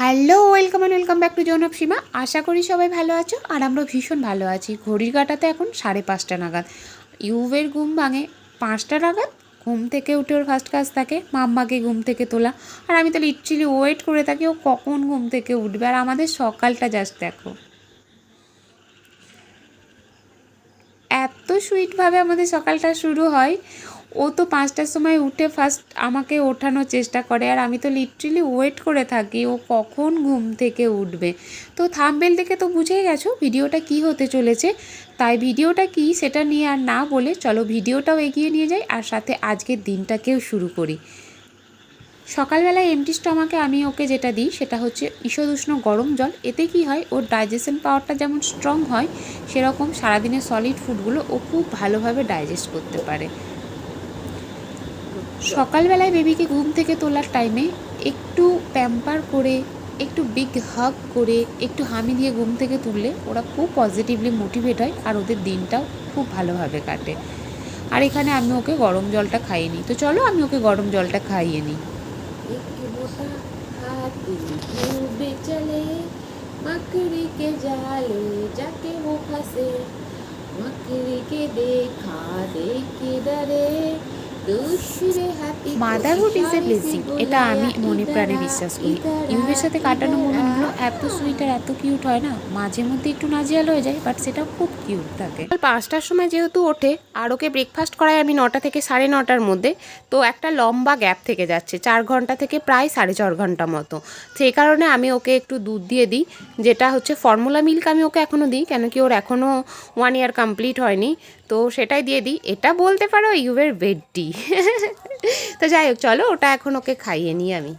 Hello, welcome and welcome back to জৌনব Seema. আশা করি সবাই ভালো আছো, আর আমরা ভীষণ ভালো আছি। ঘড়ির কাটাতে এখন সাড়ে পাঁচটা নাগাদ। ইউবের ঘুম ভাঙে পাঁচটা নাগাদ, ঘুম থেকে উঠে ওর ফার্স্ট কাজ থাকে মাম্মাকে ঘুম থেকে তোলা। আর আমি তো লিটারেলি ওয়েট করে থাকি ও কখন ঘুম থেকে উঠবে। আর আমাদের সকালটা জাস্ট দেখো। এত সুইটভাবে আমাদের সকালটা শুরু হয়। ও তো পাঁচটার সময় উঠে ফার্স্ট আমাকে ওঠানোর চেষ্টা করে, আর আমি তো লিটারেলি ওয়েট করে থাকি ও কখন ঘুম থেকে উঠবে। তো থামবেল দেখে তো বুঝেই গেছো ভিডিওটা কি হতে চলেছে। তাই ভিডিওটা কি সেটা নিয়ে আর না বলে চলো ভিডিওটাও এগিয়ে নিয়ে যাই, আর সাথে আজকের দিনটাকেও শুরু করি। সকালবেলায় এমটি স্টমাকে আমি ওকে যেটা দিই সেটা হচ্ছে ঈষদুষ্ণ গরম জল। এতে কি হয়, ওর ডাইজেশন পাওয়ারটা যেমন স্ট্রং হয়, সেরকম সারাদিনের সলিড ফুডগুলো ও খুব ভালোভাবে ডাইজেস্ট করতে পারে। সকালবেলায় বেবিকে ঘুম থেকে তোলার টাইমে একটু প্যাম্পার করে একটু বিগ হাগ করে একটু হামি দিয়ে ঘুম থেকে তুললে ওরা খুব পজিটিভলি মোটিভেট হয় আর ওদের দিনটাও খুব ভালোভাবে কাটে আর এখানে আমি ওকে গরম জলটা খাইয়ে নিই তো চলো আমি ওকে গরম জলটা খাইয়ে নিই एक मोटा हाथी डूबे चले मकड़ी के जाले जाके वो फंसे मकड़ी के देखा देख के डरे दूसरे हाथी को মাদারহুড ইজ এ ব্লেসিং এটা আমি মনে প্রাণে বিশ্বাস করি। ইউভের সাথে কাটানো মোমেন্টগুলো এত সুইট আর এত কিউট হয় না। মাঝে মধ্যে একটু নাজিয়াল হয়ে যায় বাট সেটা খুব কিউট থাকে। পাঁচটার সময় যেহেতু ওঠে, আর ওকে ব্রেকফাস্ট করাই আমি নটা থেকে সাড়ে নটার মধ্যে, তো একটা লম্বা গ্যাপ থেকে যাচ্ছে, চার ঘণ্টা থেকে প্রায় সাড়ে চার ঘণ্টা মতো। সেই কারণে আমি ওকে একটু দুধ দিয়ে দিই, যেটা হচ্ছে ফর্মুলা মিল্ক আমি ওকে এখনও দিই, কেন কি ওর এখনও ওয়ান ইয়ার কমপ্লিট হয়নি। তো সেটাই দিয়ে দিই। এটা বলতে পারো ইউবের বেডটি। তো যাই হোক, চলো ওটা এখন ওকে খাইয়ে নিই আমি।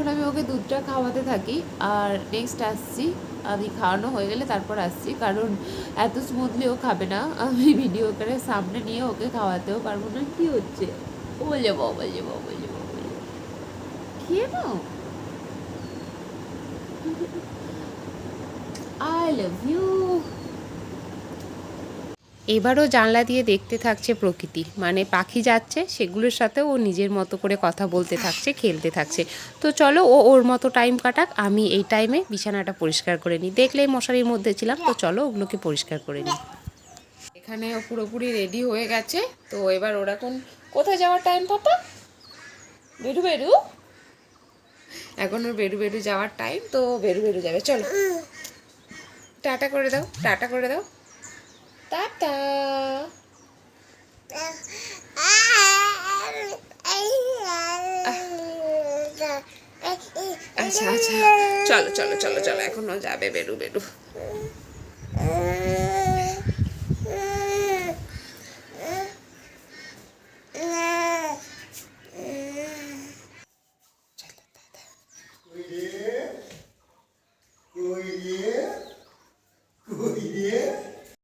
এখন আমি ওকে দুধটা খাওয়াতে থাকি আর নেক্সট আসছি। আমি খাওয়ানো হয়ে গেলে তারপর আসছি। কারণ এত স্মুথলি ও খাবে না। আমি ভিডিও করে সামনে নিয়ে ওকে খাওয়াতেও পারব না। কি হচ্ছে? বলে বাবা বলে বাবা বলে বাবা খেয়ে নাও। আই লাভ ইউ এবারও জানলা দিয়ে দেখতে থাকছে প্রকৃতি। মানে পাখি যাচ্ছে, সেগুলোর সাথে ও নিজের মতো করে কথা বলতে থাকছে, খেলতে থাকছে। তো চলো ও ওর মতো টাইম কাটাক, আমি এই টাইমে বিছানাটা পরিষ্কার করে নিই। দেখলেই মশারির মধ্যে ছিলাম, তো চলো ওগুলোকে পরিষ্কার করে নিই। এখানে ও পুরোপুরি রেডি হয়ে গেছে, তো এবার ওরা কোন, কোথায় যাওয়ার টাইম পাপা? বেরু বেরু। এখন ওর বেরু বেরু যাওয়ার টাইম তো বেরু বেরু যাবে। চলো। টাটা করে দাও, টাটা করে দাও। টাটা আচ্ছা আচ্ছা। চলো চলো চলো চলো। এখনও যাবে বেরু বেরু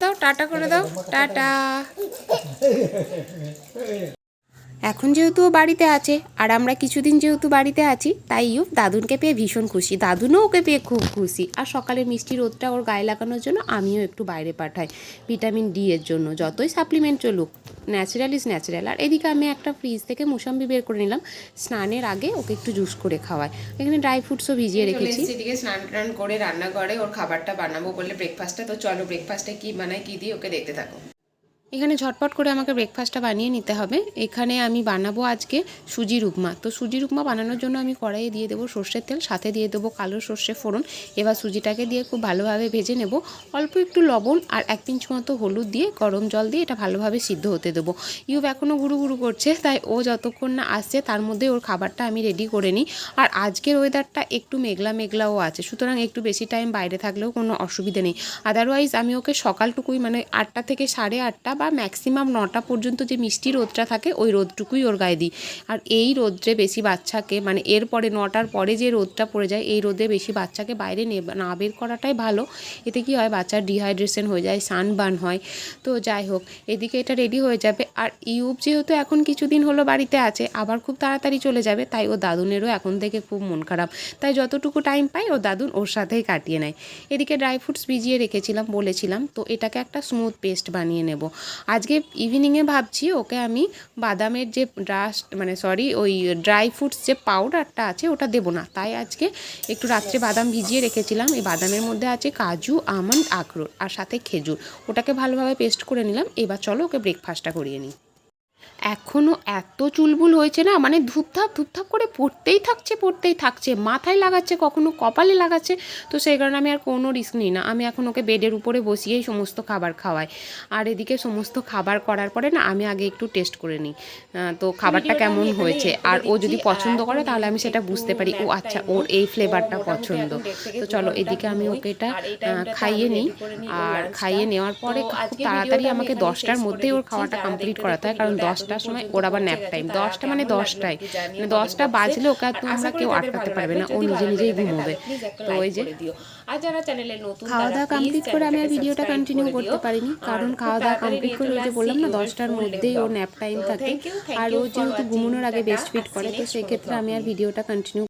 দাও টাটা করে দাও। টাটা। এখন যেহেতু ও বাড়িতে আছে আর আমরা কিছুদিন যেহেতু বাড়িতে আছি তাই ইউব দাদুনকে পেয়ে ভীষণ খুশি। দাদুনও ওকে পেয়ে খুব খুশি। আর সকালে মিষ্টি রোদটা ওর গায়ে লাগানোর জন্য আমিও একটু বাইরে পাঠাই ভিটামিন ডি এর জন্য। যতই সাপ্লিমেন্ট চলুক ন্যাচারাল ইজ ন্যাচারাল আর এদিকে আমি একটা ফ্রিজ থেকে মুসাম্বি বের করে নিলাম। স্নানের আগে ওকে একটু জুস করে খাওয়াই। এখানে ড্রাই ফ্রুটসও ভিজিয়ে রেখেছি। এদিকে স্নান টান করে রান্না করে ওর খাবারটা বানাবো বলে ব্রেকফাস্টটা তো চলো ব্রেকফাস্টে কি বানায় কি দিই ওকে দেখতে থাকো। এখানে ঝটপট করে আমাকে ব্রেকফাস্টটা বানিয়ে নিতে হবে। এখানে আমি বানাবো আজকে সুজির উপমা তো সুজির উপমা বানানোর জন্য আমি কড়াইয়ে দিয়ে দেবো সর্ষের তেল, সাথে দিয়ে দেবো কালো সর্ষে ফোড়ন। এবার সুজিটাকে দিয়ে খুব ভালোভাবে ভেজে নেব। অল্প একটু লবণ আর এক পিঞ্চ মতো হলুদ দিয়ে গরম জল দিয়ে এটা ভালোভাবে সিদ্ধ হতে দেবো। ইউব এখনও গুরু গুরু করছে, তাই ও যতক্ষণ না আসছে তার মধ্যে ওর খাবারটা আমি রেডি করে নিই। আর আজকের ওয়েদারটা একটু মেঘলা মেঘলাও আছে, সুতরাং একটু বেশি টাইম বাইরে থাকলেও কোনো অসুবিধে নেই। আদারওয়াইজ আমি ওকে সকালটুকুই মানে আটটা থেকে সাড়ে আটটা বা ম্যাক্সিমাম নটা পর্যন্ত যে মিষ্টি রোদটা থাকে, ওই রোদটুকুই ওর গায়ে দিই। আর এই রোদ্রে বেশি বাচ্চাকে মানে এরপরে নটার পরে যে রোদটা পড়ে যায়, এই রোদে বেশি বাচ্চাকে বাইরে নে- বের করাটাই ভালো। এতে কি হয়, বাচ্চার ডিহাইড্রেশন হয়ে যায় সানবার্ন হয়। তো যাই হোক, এদিকে এটা রেডি হয়ে যাবে। আর ইউব যেহেতু এখন কিছুদিন হলো বাড়িতে আছে, আবার খুব তাড়াতাড়ি চলে যাবে, তাই ও দাদুনেরও এখন থেকে খুব মন খারাপ। তাই যতটুকু টাইম পাই ও দাদুন ওর সাথেই কাটিয়ে নেয়। এদিকে ড্রাই ফ্রুটস ভিজিয়ে রেখেছিলাম, বলেছিলাম, তো এটাকে একটা স্মুথ পেস্ট বানিয়ে নেব। আজকে ইভিনিংয়ে ভাবছি ওকে আমি বাদামের যে ড্রাস্ট মানে সরি ওই ড্রাই ফ্রুটস যে পাউডারটা আছে ওটা দেবো না। তাই আজকে একটু রাত্রে বাদাম ভিজিয়ে রেখেছিলাম। এই বাদামের মধ্যে আছে কাজু, আমন্ড, আখরোট আর সাথে খেজুর। ওটাকে ভালোভাবে পেস্ট করে নিলাম। এবার চলো ওকে ব্রেকফাস্টটা করিয়ে নিই। এখনও এত চুলবুল হয়েছে না? মানে ধূপধাপ ধূপধাপ করে পড়তেই থাকছে পড়তেই থাকছে। মাথায় লাগাচ্ছে কখনো কপালে লাগাচ্ছে। তো সেই কারণে আমি আর কোনো রিস্ক নিই না। আমি এখন ওকে বেডের উপরে বসিয়েই সমস্ত খাবার খাওয়াই। আর এদিকে সমস্ত খাবার করার পরে না আমি আগে একটু টেস্ট করে নিই। তো খাবারটা কেমন হয়েছে? আর ও যদি পছন্দ করে তাহলে আমি সেটা বুঝতে পারি। ও আচ্ছা ওর এই ফ্লেভারটা পছন্দ। তো চলো এদিকে আমি ওকে এটা খাইয়ে নিই। আর খাইয়ে নেওয়ার পরে খুব তাড়াতাড়ি আমাকে দশটার মধ্যেই ওর খাওয়াটা কমপ্লিট করাতে হয় কারণ দশটার সময় ওর আবার ন্যাপ টাইম দশটা মানে দশটায়। মানে দশটা বাজলে ওকে তোমরা কেউ আটকাতে পারবে না। ও নিজে নিজেই ঘুমোবে তো ওই যে আর যারা চ্যানেলে নতুন খাওয়া দাওয়া কমপ্লিট করে আমি আর ভিডিওটা কন্টিনিউ করতে পারিনি। কারণ খাওয়া দাওয়া কমপ্লিট করে ওই যে বললাম না দশটার মধ্যেই ও ন্যাপ টাইম থাকে। আর ও যেহেতু ঘুমানোর আগে বেস্ট ফিট করে তো সেক্ষেত্রে আমি আর ভিডিওটা কন্টিনিউ